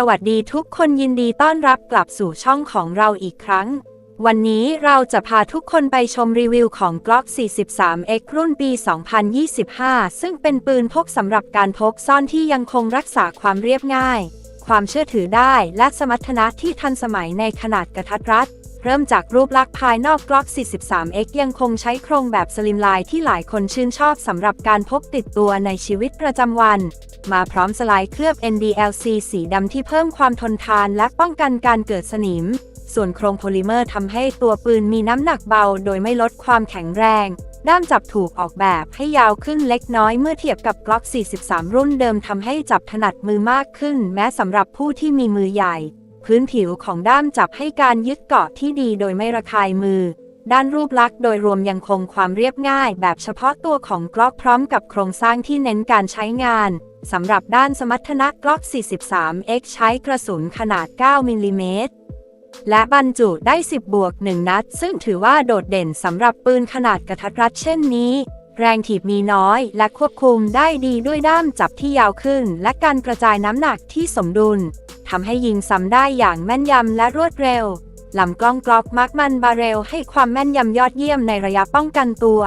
สวัสดีทุกคนยินดีต้อนรับกลับสู่ช่องของเราอีกครั้ง วันนี้เราจะพาทุกคนไปชมรีวิวของ Glock 43X รุ่นปี 2025 ซึ่งเป็นปืนพกสำหรับการพกซ่อนที่ยังคงรักษาความเรียบง่าย ความเชื่อถือได้และสมรรถนะที่ทันสมัยในขนาดกระทัดรัด เริ่มจากรูปลักษณ์ภายนอก Glock 43X ยังคงใช้โครงแบบสลิมไลน์ที่หลายคนชื่นชอบสำหรับการพกติดตัวในชีวิตประจำวัน มาพร้อมสไลด์เคลือบ NDLC สีดำที่เพิ่มความทนทานและป้องกันการเกิดสนิม ส่วนโครงโพลิเมอร์ทำให้ตัวปืนมีน้ำหนักเบา โดยไม่ลดความแข็งแรง ด้ามจับถูกออกแบบให้ยาวขึ้นเล็กน้อยเมื่อเทียบกับ Glock 43 รุ่นเดิมทำให้จับถนัดมือมากขึ้น แม้สำหรับผู้ที่มีมือใหญ่ พื้นผิวของด้ามจับให้การยึดเกาะที่ดีโดยไม่ระคายมือ ด้านรูปลักษณ์โดยรวมยังคงความเรียบง่ายแบบเฉพาะตัวของกล็อกพร้อมกับโครงสร้างที่เน้นการใช้งานสำหรับด้านสมรรถนะกล็อก 43X ใช้กระสุนขนาด 9 มิลลิเมตร และบรรจุได้ 10 บวก 1 นัด ซึ่งถือว่าโดดเด่นสำหรับปืนขนาดกระทัดรัดเช่นนี้ แรงถีบมีน้อยและควบคุมได้ดีด้วยด้ามจับที่ยาวขึ้น และการกระจายน้ำหนักที่สมดุลทำให้ยิงซ้ำได้อย่างแม่นยำและรวดเร็วลำกล้องกล็อกมาร์กมันบาเรลให้ความแม่นยำยอดเยี่ยมในระยะป้องกันตัว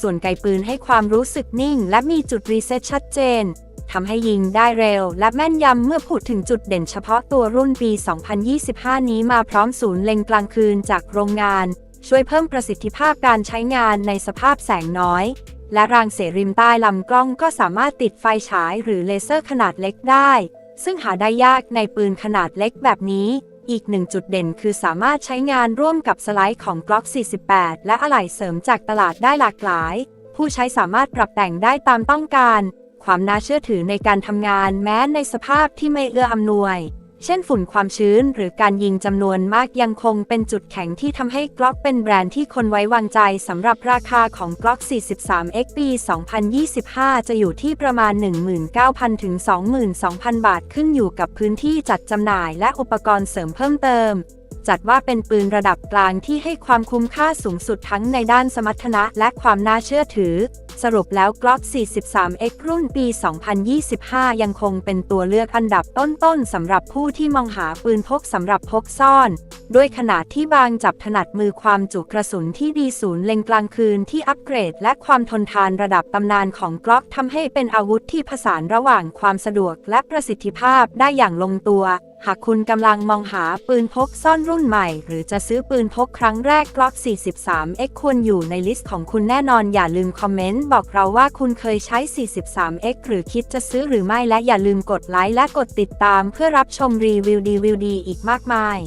ส่วนไกปืนให้ความรู้สึกนิ่ง และมีจุดรีเซ็ตชัดเจน ทำให้ยิงได้เร็ว และแม่นยำเมื่อพูดถึงจุดเด่นเฉพาะตัวรุ่นปี 2025 นี้มาพร้อมศูนย์เล็งกลางคืนจากโรงงาน ช่วยเพิ่มประสิทธิภาพการใช้งานในสภาพแสงน้อย และรางเสริมใต้ลำกล้องก็สามารถติดไฟฉายหรือเลเซอร์ขนาดเล็กได้ ซึ่งหาได้ยากในปืนขนาดเล็กแบบนี้อีกหนึ่งจุดเด่นคือสามารถใช้งานร่วมกับสไลด์ของ Glock 48 และอะไหล่เสริมจากตลาดได้หลากหลาย ผู้ใช้สามารถปรับแต่งได้ตามต้องการ ความน่าเชื่อถือในการทำงานแม้ในสภาพที่ไม่เอื้ออำนวย เช่นฝุ่นความชื้นหรือการยิงจำนวนมากยังคงเป็นจุดแข็งที่ทำให้ Glock เป็นแบรนด์ที่คนไว้วางใจสำหรับราคาของ Glock 43 X ปี 2025 จะอยู่ที่ประมาณ 19,000 ถึง 22,000 บาทขึ้นอยู่กับพื้นที่จัดจำหน่ายและอุปกรณ์เสริมเพิ่มเติมจัดว่าเป็นปืนระดับกลางที่ให้ความคุ้มค่าสูงสุดทั้งในด้านสมรรถนะและความน่าเชื่อถือ สรุปแล้ว Glock 43 X รุ่นปี 2025 ยังคงเป็นตัวเลือกอันดับต้นๆสำหรับผู้ที่มองหาปืนพกสำหรับพกซ่อน ด้วยขนาดที่บางจับถนัดมือความจุกระสุนที่ดีศูนย์เล็งกลางคืนที่อัปเกรด และความทนทานระดับตำนานของ Glock ทำให้เป็นอาวุธที่ผสานระหว่างความสะดวกและประสิทธิภาพได้อย่างลงตัว หากคุณกำลังมองหาปืนพกซ่อนรุ่นใหม่ หรือจะซื้อปืนพกครั้งแรก Glock 43 X ควรอยู่ในลิสต์ของคุณแน่นอนอย่าลืมคอมเมนต์บอกเราว่าคุณเคยใช้ 43 X หรือคิดจะซื้อหรือไม่และอย่าลืมกดไลค์และกดติดตามเพื่อรับชมรีวิวดีวิวดีอีกมากมาย